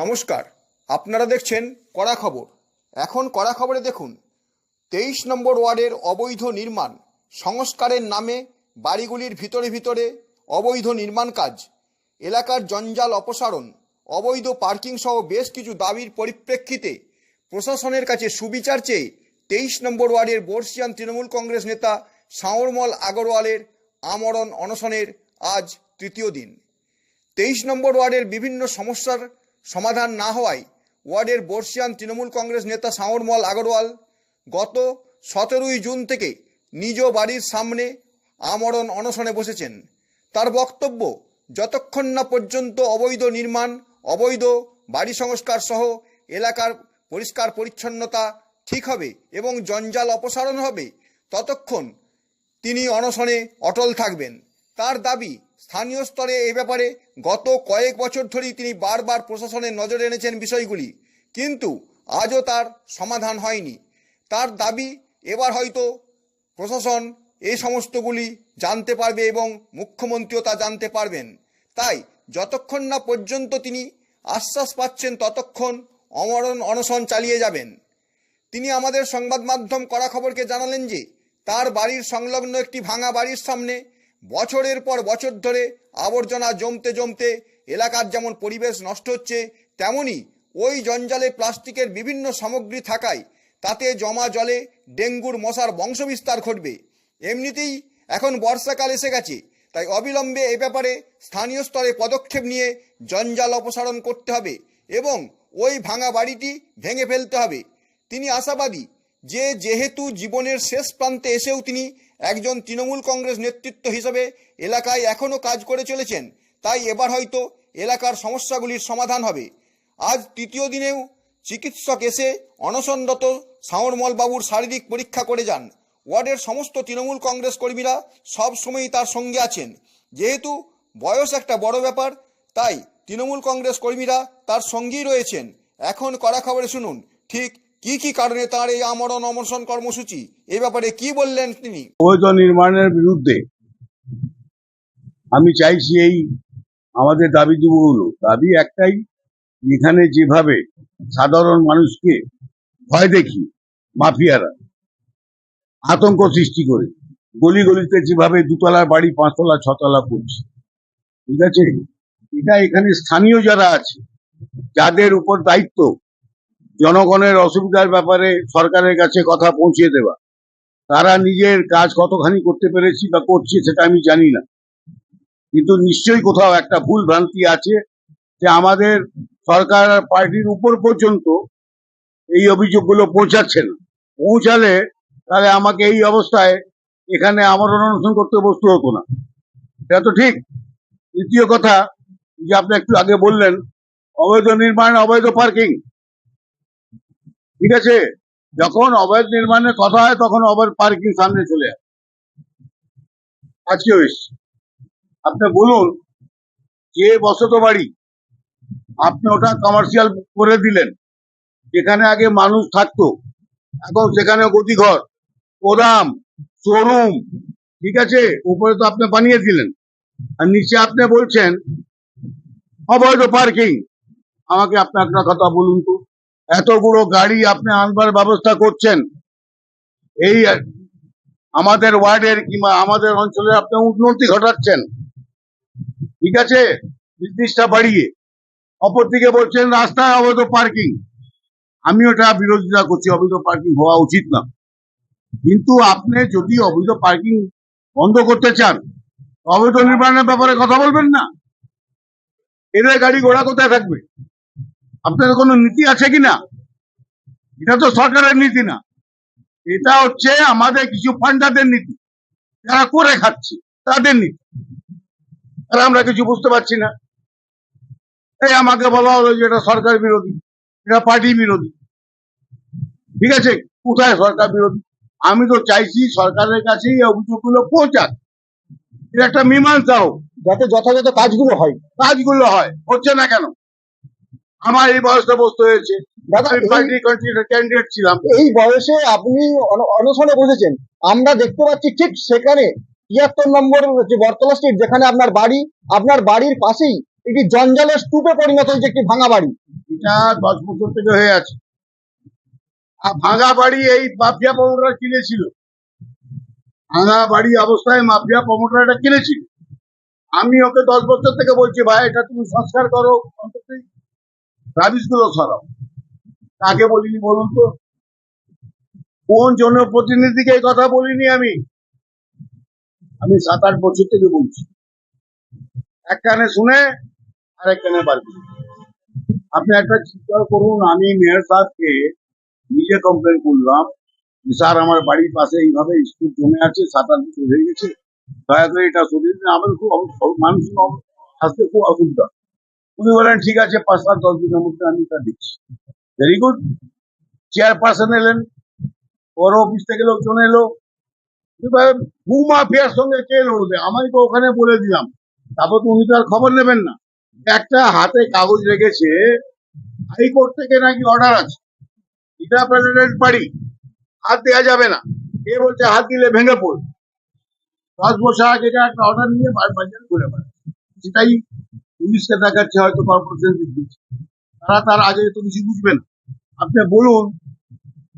নমস্কার, আপনারা দেখছেন কড়া খবর। এখন কড়া খবরে দেখুন, তেইশ নম্বর ওয়ার্ডের অবৈধ নির্মাণ, সংস্কারের নামে বাড়িগুলির ভিতরে ভিতরে অবৈধ নির্মাণ কাজ, এলাকার জঞ্জাল অপসারণ, অবৈধ পার্কিং সহ বেশ কিছু দাবির পরিপ্রেক্ষিতে প্রশাসনের কাছে সুবিচার চেয়ে তেইশ নম্বর ওয়ার্ডের বর্ষিয়ান তৃণমূল কংগ্রেস নেতা সাঁওরমল আগরওয়ালের আমরণ অনশনের আজ তৃতীয় দিন। তেইশ নম্বর ওয়ার্ডের বিভিন্ন সমস্যার সমাধান না হওয়ায় ওয়ার্ডের বর্ষিয়ান তৃণমূল কংগ্রেস নেতা সাঁওরমল আগরওয়াল গত সতেরোই জুন থেকে নিজ বাড়ির সামনে আমরণ অনশনে বসেছেন। তার বক্তব্য, যতক্ষণ না পর্যন্ত অবৈধ নির্মাণ, অবৈধ বাড়ি সংস্কার সহ এলাকার পরিষ্কার পরিচ্ছন্নতা ঠিক হবে এবং জঞ্জাল অপসারণ হবে, ততক্ষণ তিনি অনশনে অটল থাকবেন। তার দাবি স্থানীয় স্তরে এ ব্যাপারে গত কয়েক বছর ধরেই তিনি বারবার প্রশাসনের নজরে এনেছেন বিষয়গুলি। কিন্তু আজও তার সমাধান হয়নি। তার দাবি, এবার হয়তো প্রশাসন এই সমস্তগুলি জানতে পারবে এবং মুখ্যমন্ত্রীও তা জানতে পারবেন। তাই যতক্ষণ না পর্যন্ত তিনি আশ্বাস পাচ্ছেন, ততক্ষণ অমরণ অনশন চালিয়ে যাবেন। তিনি আমাদের সংবাদ মাধ্যম করা খবরকে জানালেন যে, তার বাড়ির সংলগ্ন একটি ভাঙা বাড়ির সামনে বছরের পর বছর ধরে আবর্জনা জমতে জমতে এলাকার যেমন পরিবেশ নষ্ট হচ্ছে, তেমনি ওই জঞ্জালে প্লাস্টিকের বিভিন্ন সামগ্রী থাকায় তাতে জমা জলে ডেঙ্গুর মশার বংশবিস্তার ঘটবে। এমনিতেই এখন বর্ষাকাল এসে গেছে, তাই অবিলম্বে এ ব্যাপারে স্থানীয় স্তরে পদক্ষেপ নিয়ে জঞ্জাল অপসারণ করতে হবে এবং ওই ভাঙা বাড়িটি ভেঙে ফেলতে হবে। তিনি আশাবাদী যে যেহেতু জীবনের শেষ প্রান্তে এসেও তিনি একজন তৃণমূল কংগ্রেস নেতৃত্ব হিসেবে এলাকায় এখনও কাজ করে চলেছেন, তাই এবার হয়তো এলাকার সমস্যাগুলির সমাধান হবে। আজ তৃতীয় দিনেও চিকিৎসক এসে অনশনরত বাবুর শারীরিক পরীক্ষা করে যান। ওয়ার্ডের সমস্ত তৃণমূল কংগ্রেস কর্মীরা সব সময়ই তার সঙ্গে আছেন। যেহেতু বয়স একটা বড় ব্যাপার, তাই তৃণমূল কংগ্রেস কর্মীরা তার সঙ্গেই রয়েছেন। এখন কড়া খবরে শুনুন, ঠিক কি কি কারণে তার এই আমরণ অমর্ষণ কর্মসূচি? এ ব্যাপারে কি বললেন তিনি? অবৈধ নির্মাণের বিরুদ্ধে আমি চাইছি এই আমাদের দাবি দুগুলো দাবি একটাই, এখানে যেভাবে সাধারণ মানুষকে ভয় দেখি মাফিয়ারা আতঙ্ক সৃষ্টি করে গলি গলিতে যেভাবে দুতলার বাড়ি, পাঁচতলা, ছতলা করছে। ঠিক আছে? এটা এখানে স্থানীয় যারা আছে, যাদের উপর দায়িত্ব জনগণের অসুবিধার ব্যাপারে সরকারের কাছে কথা পৌঁছে দেওয়া। তারা নিজের কাজ কতখানি করতে পেরেছি বা করছে সেটা আমি জানি না। কিন্তু নিশ্চয়ই কোথাও একটা ভুল ভ্রান্তি আছে যে আমাদের সরকার পার্টির উপর পর্যন্ত এই অভিযোগগুলো পৌঁছাচ্ছে না। পৌঁছালে তাহলে আমাকে এই অবস্থায় এখানে আমার অনশন করতে বসতে হতো না। এটা তো ঠিক। দ্বিতীয় কথা, যে আপনি একটু আগে বললেন, অবৈধ নির্মাণ, অবৈধ পার্কিং ঠিক আছে? যখন অবৈধ নির্মাণের কথা হয়, তখন অবৈধ পার্কিং সামনে চলে আসে। আজকেও এসছে আপনি বলুন, যে বসত বাড়ি আপনি ওটা কমার্শিয়াল করে দিলেন, যেখানে আগে মানুষ থাকতো, এখন সেখানে গতিঘর গোদাম শোরুম ঠিক আছে? উপরে তো আপনি বানিয়ে দিলেন। আর নিচে আপনি বলছেন, অবৈধ পার্কিং আমাকে আপনি আপনার কথা বলুন তো। এতগুলো গাড়ি আপনি আনবার ব্যবস্থা করছেন। এই আমাদের ওয়ার্ডের কিংবা আমাদের অঞ্চলে আপনি উন্নতি ঘটাচ্ছেন। ঠিক আছে? নির্দিষ্ট বাড়িয়ে। অপরদিকে বলছেন, রাস্তায় অবৈধ পার্কিং। আমি ওটা বিরোধিতা করছি, অবৈধ পার্কিং হওয়া উচিত না। কিন্তু আপনি যদি অবৈধ পার্কিং বন্ধ করতে চান অবৈধ নির্মাণের ব্যাপারে কথা বলবেন না। এদের গাড়ি ঘোড়া কোথায় থাকবে? আপনাদের কোনো নীতি আছে কিনা? এটা তো সরকারের নীতি না। এটা হচ্ছে আমাদের কিছু ফান্ডারদের নীতি। যারা করে খাচ্ছে, তাদের নীতি। আর আমরা কিছু বুঝতে পারছি না। এই আমাকে বলা হলো যে এটা সরকার বিরোধী, এটা পার্টি বিরোধী। ঠিক আছে? কোথায় সরকার বিরোধী? আমি তো চাইছি সরকারের কাছে এই অভিযোগগুলো পৌঁছাক। এটা একটা মীমাংসা হোক, যাতে যথাযথ কাজগুলো হয়। কাজগুলো হয়, হচ্ছে না কেন? আমার এই বয়সটা বসতে হয়েছে। ক্যান্ডিডেট ছিলাম। এই বয়সে আপনি অন- অনশনে বসেছেন। আমরা দেখতে পাচ্ছি ঠিক সেখানে তিয়াত্তর নম্বর যে বরতলা স্ট্রিট যেখানে আপনার বাড়ি আপনার বাড়ির পাশেই একটি জঞ্জালের স্তূপে পরিণত হয়েছে একটি ভাঙা বাড়ি। এটা দশ বছর থেকে হয়ে আছে। আর ভাঙা বাড়ি এই মাফিয়া প্রমোটার কিনেছিল। ভাঙা বাড়ি অবস্থায় মাফিয়া প্রমোটার এটা কিনেছিল। আমি ওকে দশ বছর থেকে বলছি ভাই এটা তুমি সংস্কার করো অন্তত গুলো সরাও। কাকে বলিনি বলুন তো? কোন জনপ্রতিনিধিকে এই কথা বলিনি আমি? আমি সাত আট বছর থেকে বলছি। এক কানে শুনে আর এক কানে করি আপনি একটা চিন্তা করুন, আমি মেয়র সাহেবকে নিজে কমপ্লেন করলাম স্যার, আমার বাড়ির পাশে এইভাবে স্কুল জমে আছে সাত আট বছর হয়ে গেছে। দয়া করে এটা দিন। আমাদের খুব মানুষ আসতে খুব অসুবিধা। উনি বলেন, ঠিক আছে, পাঁচ সাত দশ দিনের মধ্যে আমি তা দিচ্ছি। ভেরি গুড চেয়ারপারসন এলেন ওর অফিস থেকে লোকজন এলো। এবার ভূমাফিয়ার সঙ্গে কে লড়বে? আমি তো ওখানে বলে দিলাম। তারপর তো উনি তো আর খবর নেবেন না। একটা হাতে কাগজ রেখেছে, হাইকোর্ট থেকে নাকি অর্ডার আছে। এটা প্রেসিডেন্ট বাড়ি। হাত দেওয়া যাবে না। কে বলছে, হাত দিলে ভেঙে পড়বে। দশ বছর আগে একটা অর্ডার নিয়ে বাজার ঘুরে বেড়ায় সেটাই পুলিশকে দেখাচ্ছে, হয়তো কর্পোরেশন দিচ্ছে। তারা তার আগে তো কিছু বুঝবে না। আপনি বলুন,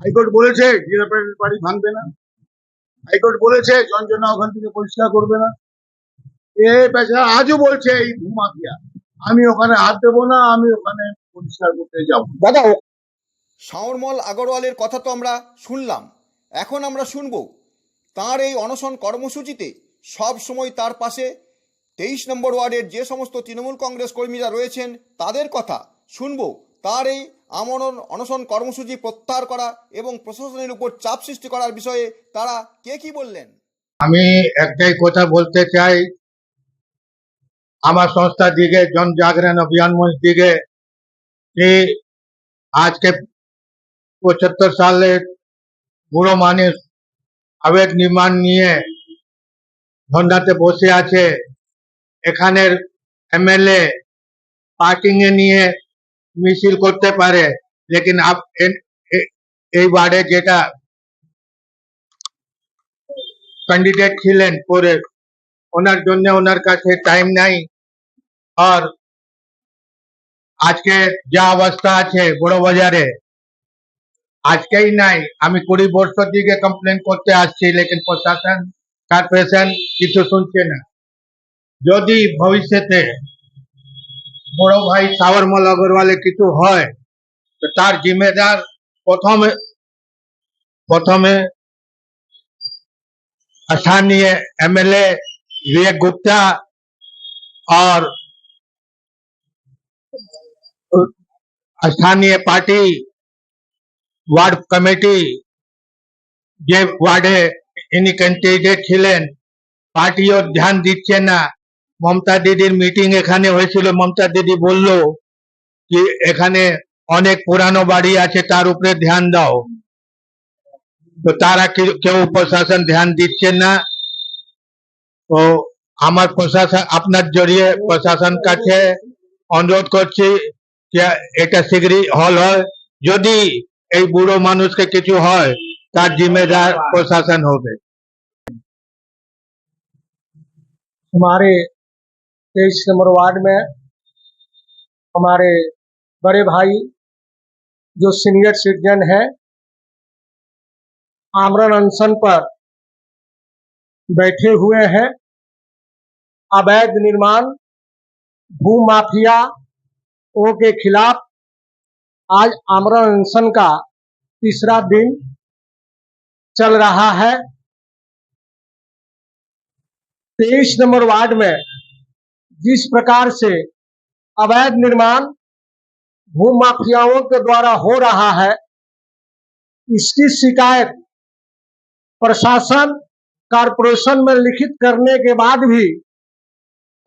হাইকোর্ট বলেছে জিরা বাড়ি ভাঙবে না। হাইকোর্ট বলেছে জঞ্জনা ওখান থেকে পরিষ্কার করবে না। এ বেচারা আজও বলছে এই ভূমাফিয়া, আমি ওখানে হাত দেবো না, আমি ওখানে পরিষ্কার করতে যাব। দাদা শাওরমল আগরওয়ালের কথা তো আমরা শুনলাম। এখন আমরা শুনব, তার এই অনশন কর্মসূচিতে সব সময় তার পাশে তেইশ নম্বর ওয়ার্ডের যে সমস্ত তৃণমূল কংগ্রেস কর্মীরা রয়েছেন, তাদের কথা শুনব। তার এই আমরণ, অনশন কর্মসূচি প্রত্যাহার করা এবং প্রশাসনের উপর চাপ সৃষ্টি করার বিষয়ে তারা কে কি বললেন? আমি একটাই কথা বলতে চাই, আমার সংস্থা দিকে, জন জাগরণ অভিযান মঞ্চ দিকে আজকে পঁচাত্তর সালের বুড়ো মানুষ আবেগ নির্মাণ নিয়ে ধন্দাতে বসে আছে এখানের এমএলএ পার্কিং এ নিয়ে মিছিল করতে পারে, লেকিন এই ওয়ার্ডে যেটা ক্যান্ডিডেট ছিলেন পরে, ওনার জন্য ওনার কাছে টাইম নাই। আর আজকে যা অবস্থা আছে বড় বাজারে, আজকেই নাই। আমি কুড়ি বছর দিকে কমপ্লেন করতে আসছি, লেকিন প্রশাসন কর্পোরেশন কিছু শুনছে না। যদি ভবিষ্যতে বড় ভাই সাবরমল অগ্রওয়ালে কিছু হয় তো তার জিম্মেদার প্রথমে প্রথমে स्थानीय एमएलए विवेक गुप्ता और स्थानीय पार्टी ওয়ার্ড কমিটি যে ওয়ার্ডে ইনি ক্যান্ডিডেট ছিলেন পার্টিও ধ্যান দিচ্ছে না মমতা দিদির মিটিং এখানে হয়েছিল মমতা দিদি বলল যে এখানে অনেক পুরানো বাড়ি আছে তার উপরে ধ্যান দাও তো তারা কেউ- কেউ প্রশাসন ধ্যান দিচ্ছে না তো আমার প্রশাসন আপনার জড়িয়ে প্রশাসন কাছে অনুরোধ করছি যে এটা শীঘ্রই হল হয় যদি এই বুড়ো মানুষকে কিছু হয় তার জিম্মেদার প্রশাসন হবে हमारे तेईस नंबर वार्ड में हमारे बड़े भाई जो सीनियर सिटीजन है, आमरण अनशन पर बैठे हुए हैं। अवैध निर्माण, भू माफिया, ओ के खिलाफ आज आमरण अनशन का तीसरा दिन चल रहा है। तेईस नंबर वार्ड में जिस प्रकार से अवैध निर्माण भू माफियाओं के द्वारा हो रहा है, इसकी शिकायत प्रशासन कारपोरेशन में लिखित करने के बाद भी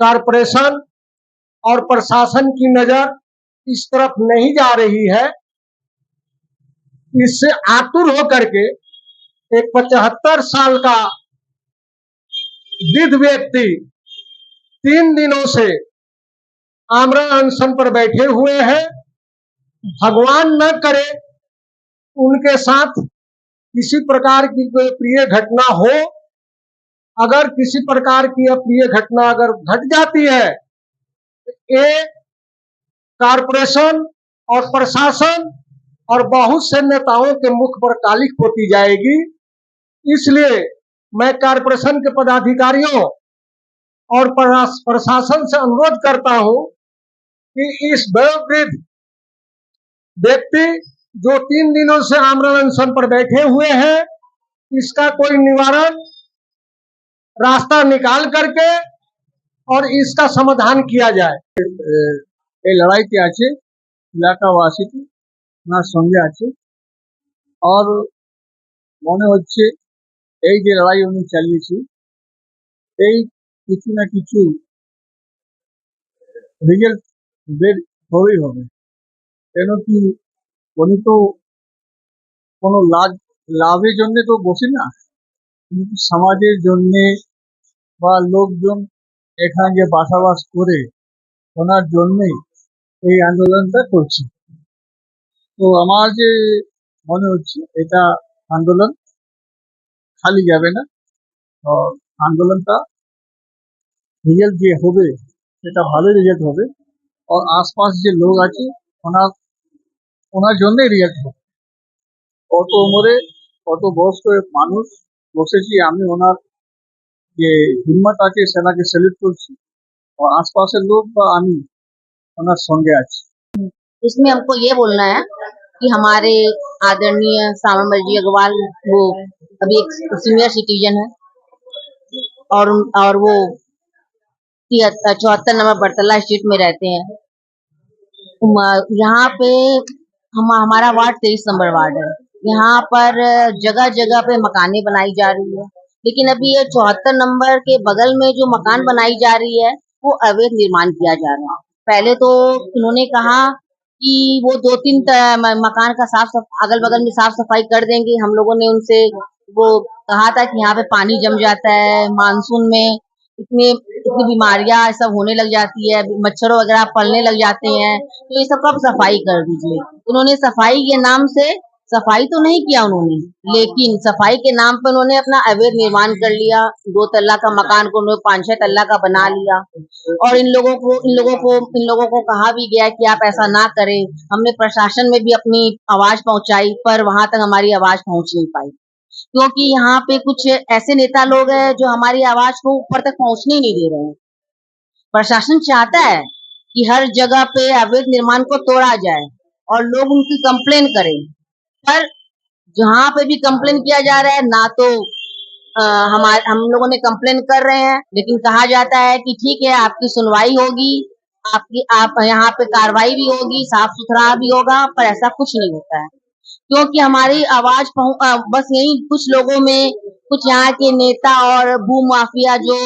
कारपोरेशन और प्रशासन की नज़र इस तरफ़ नहीं जा रही है। इससे आतुर होकर के एक पचहत्तर साल का वृद्ध व्यक्ति तीन दिनों से आमरा अनशन पर बैठे हुए हैं। भगवान न करे, उनके साथ किसी प्रकार की कोई प्रिय घटना हो, अगर किसी प्रकार की अप्रिय घटना अगर घट जाती है तो ये कारपोरेशन और प्रशासन और बहुत से नेताओं के मुख पर कालिख पोती जाएगी। इसलिए मैं कारपोरेशन के पदाधिकारियों और प्रशास- प्रशासन से अनुरोध करता हूं कि इस वयोवृद्ध व्यक्ति जो तीन दिनों से आमरण अनशन पर बैठे हुए हैं इसका कोई निवारण रास्ता निकाल करके और इसका समाधान किया जाए এই লড়াইতে আছে এলাকাবাসীকে ওনার সঙ্গে আছে আর মনে হচ্ছে এই যে লড়াই উনি চালিয়েছে এই কিছু না কিছু রেজাল্ট বের হবেই হবে। কেন কি উনি তো কোনো লাভ লাভের জন্য তো বসে না। কিন্তু সমাজের জন্যে বা লোকজন এখানে যে বাসাবাস করে ওনার জন্যই এই আন্দোলনটা করছি। তো আমার যে মনে হচ্ছে, এটা আন্দোলন খালি যাবে না। আন্দোলনটা রেজাল্ট যে হবে সেটা ভালো রেজাল্ট হবে আর আশপাশ যে লোক আছে ওনার ওনার জন্যই রেজাল্ট হবে কত উমরে কত বয়স্ক মানুষ বসেছি আমি ওনার যে হিম্মত আছে সেটাকে স্যালুট করছি আর আশপাশের লোক বা আমি ওনার সঙ্গে আছি इसमें हमको ये बोलना है कि हमारे आदरणीय सामरमल जी अग्रवाल वो अभी एक सीनियर सिटीजन है और और वो चौहत्तर नंबर बरतला स्ट्रीट में रहते हैं। यहाँ पे हम, हमारा वार्ड तेईस नंबर वार्ड है। यहाँ पर जगह जगह पे मकाने बनाई जा रही है। लेकिन अभी ये चौहत्तर नंबर के बगल में जो मकान बनाई जा रही है, वो अवैध निर्माण किया जा रहा है। पहले तो उन्होंने कहा कि वो दो तीन मकान का साफ़ सफ अगल बगल में साफ़ सफ़ाई कर देंगे। हम लोगों ने उनसे वो कहा था कि यहाँ पे पानी जम जाता है, मानसून में इतने इतनी बीमारियाँ सब होने लग जाती है, मच्छर वगैरह पलने लग जाते हैं तो ये सब कब सफ़ाई कर दीजिए। उन्होंने सफ़ाई के नाम से सफ़ाई तो नहीं किया उन्होंने, लेकिन सफ़ाई के नाम पर उन्होंने अपना अवैध निर्माण कर लिया, दो तल्ला का मकान को उन्होंने पाँच छह तल्ला का बना लिया। और इन लोगों को, इन लोगों को, इन लोगों को कहा भी गया कि आप ऐसा ना करें, हमने प्रशासन में भी अपनी आवाज़ पहुंचाई, पर वहाँ तक हमारी आवाज़ पहुँच नहीं पाई। क्योंकि यहाँ पे कुछ ऐसे नेता लोग हैं जो हमारी आवाज़ को ऊपर तक पहुँचने ही नहीं दे रहे हैं। प्रशासन चाहता है कि हर जगह पे अवैध निर्माण को तोड़ा जाए और लोग उनकी कंप्लेन करें। पर जहाँ पे भी कंप्लेन किया जा रहा है, ना तो हमारे, हम लोगों ने कंप्लेन कर रहे हैं, लेकिन कहा जाता है कि ठीक है, आपकी सुनवाई होगी, आपकी, आप यहाँ पे कार्रवाई भी होगी साफ़ सुथरा भी होगा, पर ऐसा कुछ नहीं होता है। क्योंकि हमारी आवाज पहुं- अ, बस यही कुछ लोगों में कुछ यहाँ के नेता और भू माफिया जो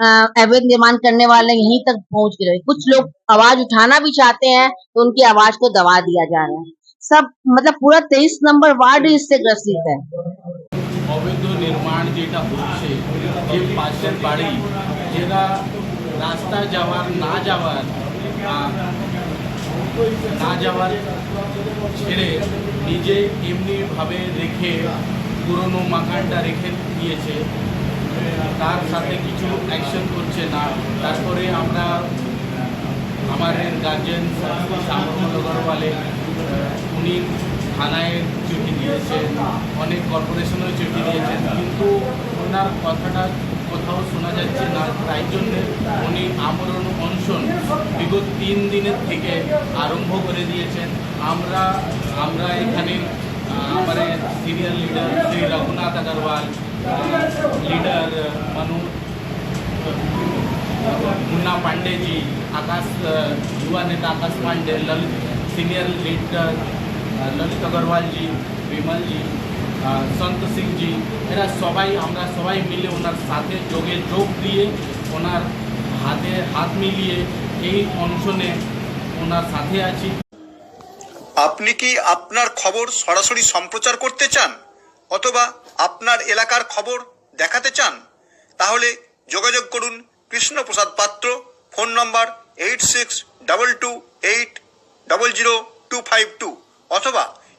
अ, अवैध निर्माण करने वाले हैं, यहीं तक पहुंच गए कुछ लोग आवाज उठाना भी चाहते हैं तो उनकी आवाज को दबा दिया जा रहा है सब मतलब पूरा तेईस नंबर वार्ड इससे ग्रसित है অবৈধ নির্মাণ যেটা হচ্ছে যে পাশের বাড়ি যেটা রাস্তা যাওয়ার না যাওয়ার আহ, না যাওয়ার ছেড়ে নিজে এমনিভাবে রেখে পুরনো মাকানটা রেখে দিয়েছে। তার সাথে কিছু অ্যাকশন করছে না। তারপরে আমরা আমাদের গার্জেন শ্যামল অগরওয়ালে উনি থানায় চিঠি দিয়েছেন, অনেক কর্পোরেশনেও চিঠি দিয়েছেন। কিন্তু ওনার কথাটা কোথাও শোনা যাচ্ছে না তাই জন্যে উনি আমরণ অনশন বিগত তিন দিনের থেকে আরম্ভ করে দিয়েছেন আমরা আমরা এখানে আহ, আমাদের senior leader Shri Raghunath Agarwal leader Manu Munna Pandey ji Akash अ, युवा नेता आकाश पांडे ललित सीनियर लीडर अ, ललित अग्रवाल जी বিমল জি আ, সন্ত সিং জি এরা সবাই, আমরা সবাই মিলে ওনার সাথে যোগে যোগ দিয়ে ওনার হাতে হাত মিলিয়ে এই অনশনে ওনার সাথে আছি। আপনি কি আপনার খবর সরাসরি সম্প্রচার করতে চান অথবা আপনার এলাকার খবর দেখাতে চান? তাহলে যোগাযোগ করুন Krishnaprasad Patra, phone number eight six double two eight double zero two five two অথবা